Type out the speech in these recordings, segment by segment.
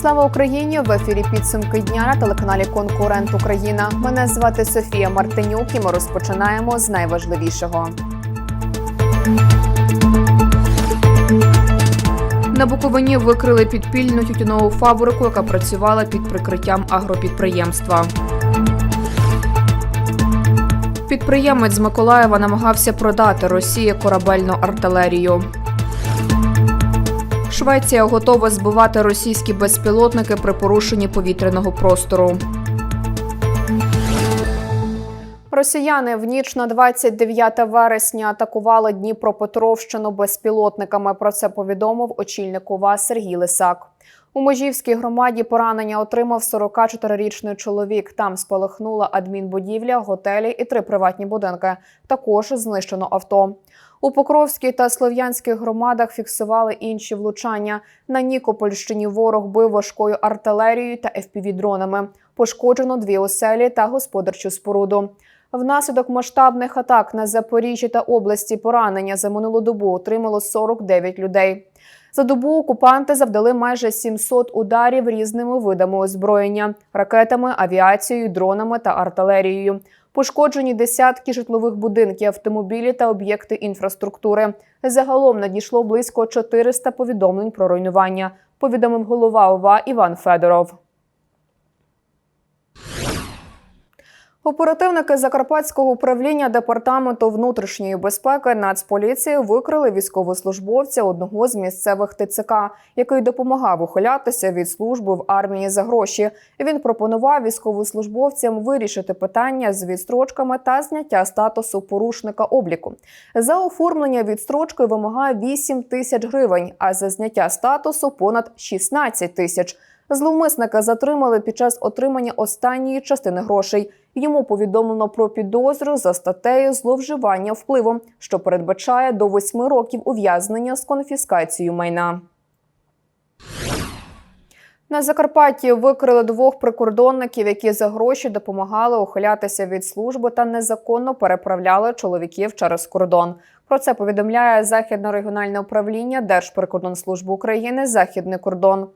Слава Україні! В ефірі підсумки дня на телеканалі Конкурент Україна. Мене звати Софія Мартинюк. і Ми розпочинаємо з найважливішого. На Буковині викрили підпільну тютюнову фабрику, яка працювала під прикриттям агропідприємства. Підприємець з Миколаєва намагався продати Росії корабельну артилерію. Швеція готова збивати російські безпілотники при порушенні повітряного простору. Росіяни в ніч на 29 вересня атакували Дніпропетровщину безпілотниками. Про це повідомив очільник ОВА Сергій Лисак. У Межівській громаді поранення отримав 44-річний чоловік. Там спалахнула адмінбудівля, готелі і три приватні будинки. Також знищено авто. У Покровській та Слов'янських громадах фіксували інші влучання. На Нікопольщині ворог бив важкою артилерією та FPV-дронами. Пошкоджено дві оселі та господарчу споруду. Внаслідок масштабних атак на Запоріжжі та області поранення за минулу добу отримало 49 людей. За добу окупанти завдали майже 700 ударів різними видами озброєння ракетами, авіацією, дронами та артилерією. Пошкоджені десятки житлових будинків, автомобілі та об'єкти інфраструктури. Загалом надійшло близько 400 повідомлень про руйнування. Повідомив голова ОВА Іван Федоров. Оперативники Закарпатського управління департаменту внутрішньої безпеки Нацполіції викрили військовослужбовця одного з місцевих ТЦК, який допомагав ухилятися від служби в армії за гроші. Він пропонував військовослужбовцям вирішити питання з відстрочками та зняття статусу порушника обліку. За оформлення відстрочки вимагає 8 тисяч гривень, а за зняття статусу понад 16 тисяч. Зловмисника затримали під час отримання останньої частини грошей. Йому повідомлено про підозру за статтею зловживання впливом, що передбачає до восьми років ув'язнення з конфіскацією майна. На Закарпатті викрили двох прикордонників, які за гроші допомагали ухилятися від служби та незаконно переправляли чоловіків через кордон. Про це повідомляє Західне регіональне управління Держприкордонслужби України Західний кордон.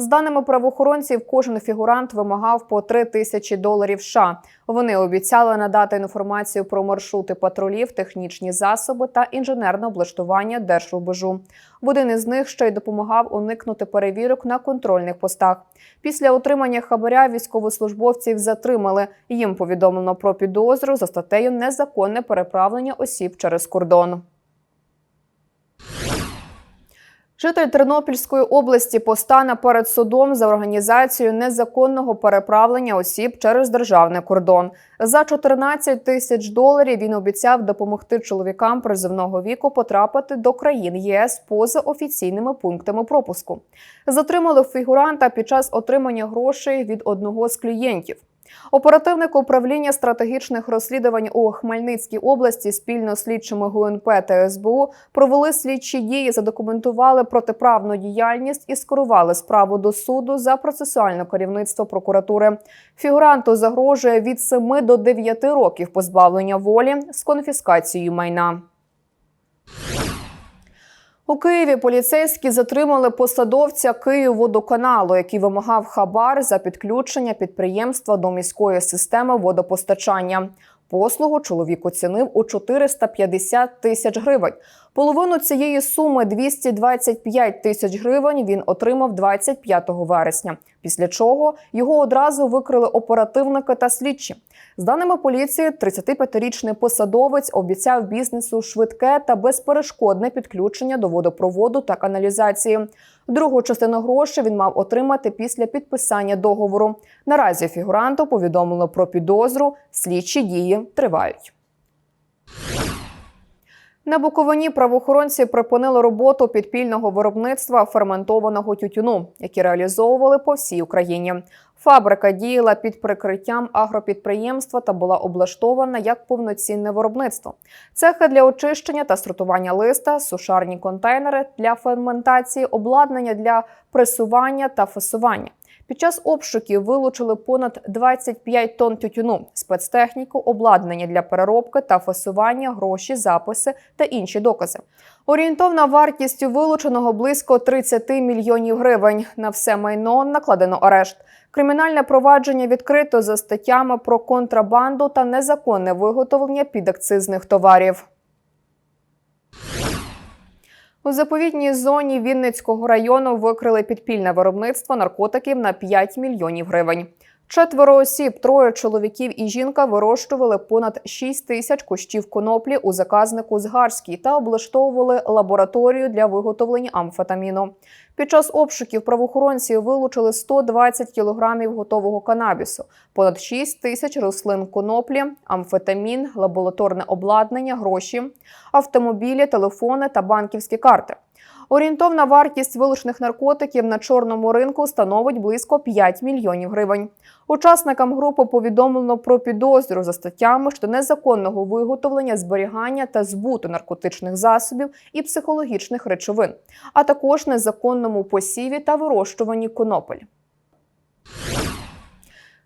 З даними правоохоронців, кожен фігурант вимагав по 3 тисячі доларів. США. Вони обіцяли надати інформацію про маршрути патрулів, технічні засоби та інженерне облаштування держрубежу. В один із них ще й допомагав уникнути перевірок на контрольних постах. Після отримання хабаря військовослужбовців затримали. Їм повідомлено про підозру за статтею незаконне переправлення осіб через кордон. Житель Тернопільської області постане перед судом за організацію незаконного переправлення осіб через державний кордон. За 14 тисяч доларів він обіцяв допомогти чоловікам призивного віку потрапити до країн ЄС поза офіційними пунктами пропуску. Затримали фігуранта під час отримання грошей від одного з клієнтів. Оперативник управління стратегічних розслідувань у Хмельницькій області спільно з слідчими ГУНП та СБУ провели слідчі дії, задокументували протиправну діяльність і скерували справу до суду за процесуальне керівництво прокуратури. Фігуранту загрожує від 7 до 9 років позбавлення волі з конфіскацією майна. У Києві поліцейські затримали посадовця Київводоканалу, який вимагав хабар за підключення підприємства до міської системи водопостачання. Послугу чоловік оцінив у 450 тисяч гривень. Половину цієї суми 225 тисяч гривень він отримав 25 вересня. Після чого його одразу викрили оперативники та слідчі. З даними поліції, 35-річний посадовець обіцяв бізнесу швидке та безперешкодне підключення до водопроводу та каналізації. Другу частину грошей він мав отримати після підписання договору. Наразі фігуранту повідомлено про підозру. Слідчі дії тривають. На Буковині правоохоронці припинили роботу підпільного виробництва ферментованого тютюну, які реалізовували по всій Україні. Фабрика діяла під прикриттям агропідприємства та була облаштована як повноцінне виробництво. Цехи для очищення та сортування листа, сушарні контейнери для ферментації, обладнання для пресування та фасування. Під час обшуків вилучили понад 25 тонн тютюну, спецтехніку, обладнання для переробки та фасування, гроші, записи та інші докази. Орієнтовна вартість вилученого близько 30 мільйонів гривень. На все майно накладено арешт. Кримінальне провадження відкрито за статтями про контрабанду та незаконне виготовлення підакцизних товарів. У заповідній зоні Вінницького району викрили підпільне виробництво наркотиків на 5 мільйонів гривень. Четверо осіб, троє чоловіків і жінка вирощували понад 6 тисяч кущів коноплі у заказнику Згарській та облаштовували лабораторію для виготовлення амфетаміну. Під час обшуків правоохоронці вилучили 120 кілограмів готового канабісу, понад 6 тисяч рослин коноплі, амфетамін, лабораторне обладнання, гроші, автомобілі, телефони та банківські карти. Орієнтовна вартість вилучених наркотиків на чорному ринку становить близько 5 мільйонів гривень. Учасникам групи повідомлено про підозру за статтями щодо незаконного виготовлення, зберігання та збуту наркотичних засобів і психологічних речовин, а також незаконному посіві та вирощуванні конопель.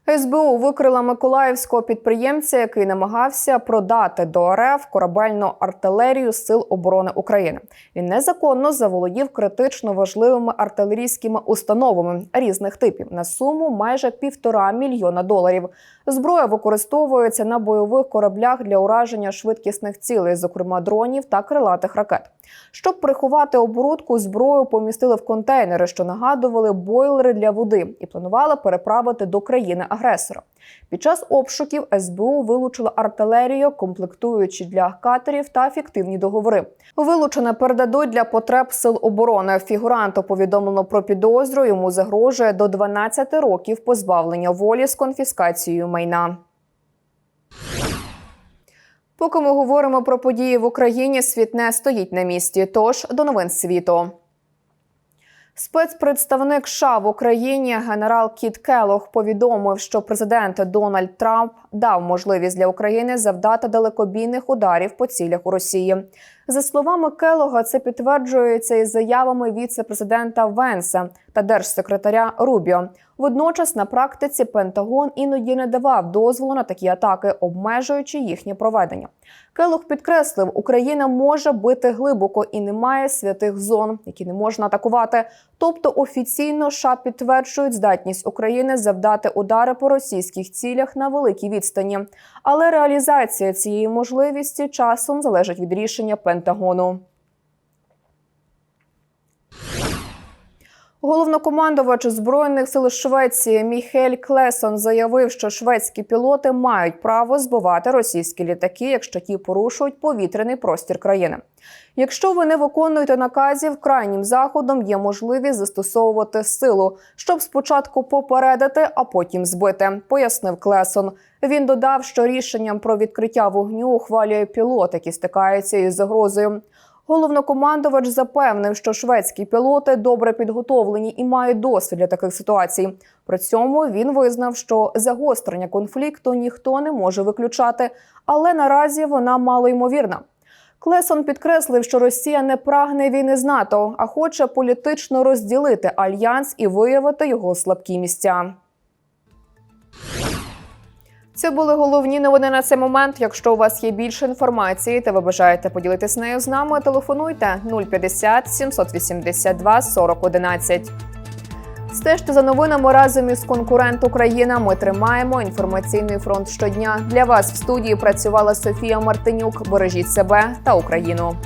СБУ викрила миколаївського підприємця, який намагався продати до РФ корабельну артилерію Сил оборони України. Він незаконно заволодів критично важливими артилерійськими установами різних типів на суму майже півтора мільйона доларів. Зброя використовується на бойових кораблях для ураження швидкісних цілей, зокрема дронів та крилатих ракет. Щоб приховати оборудку, зброю помістили в контейнери, що нагадували бойлери для води, і планували переправити до країни-агресора. Під час обшуків СБУ вилучила артилерію, комплектуючі для катерів та фіктивні договори. Вилучене передадуть для потреб сил оборони. Фігуранту повідомлено про підозру. Йому загрожує до 12 років позбавлення волі з конфіскацією майна. Поки ми говоримо про події в Україні, світ не стоїть на місці. Тож до новин світу. Спецпредставник США в Україні генерал Кіт Келох повідомив, що президент Дональд Трамп дав можливість для України завдати далекобійних ударів по цілях у Росії. За словами Келога, це підтверджується із заявами віце-президента Венса та держсекретаря Рубіо. Водночас на практиці Пентагон іноді не давав дозволу на такі атаки, обмежуючи їхнє проведення. Келох підкреслив, Україна може бити глибоко і немає святих зон, які не можна атакувати. Тобто офіційно США підтверджують здатність України завдати удари по російських цілях на великій відстані. Але реалізація цієї можливості часом залежить від рішення Пентагону. Головнокомандувач збройних сил Швеції Міхель Клесон заявив, що шведські пілоти мають право збивати російські літаки, якщо ті порушують повітряний простір країни. Якщо ви не виконуєте наказів, крайнім заходом є можливість застосовувати силу, щоб спочатку попередити, а потім збити, пояснив Клесон. Він додав, що рішенням про відкриття вогню ухвалює пілот, який стикається із загрозою. Головнокомандувач запевнив, що шведські пілоти добре підготовлені і мають досвід для таких ситуацій. При цьому він визнав, що загострення конфлікту ніхто не може виключати, але наразі вона малоймовірна. Клесон підкреслив, що Росія не прагне війни з НАТО, а хоче політично розділити альянс і виявити його слабкі місця. Це були головні новини на цей момент. Якщо у вас є більше інформації та ви бажаєте поділитися нею з нами, телефонуйте 050 782 40 11. Стежте за новинами разом із конкурент Україна. Ми тримаємо інформаційний фронт щодня. Для вас в студії працювала Софія Мартинюк. Бережіть себе та Україну.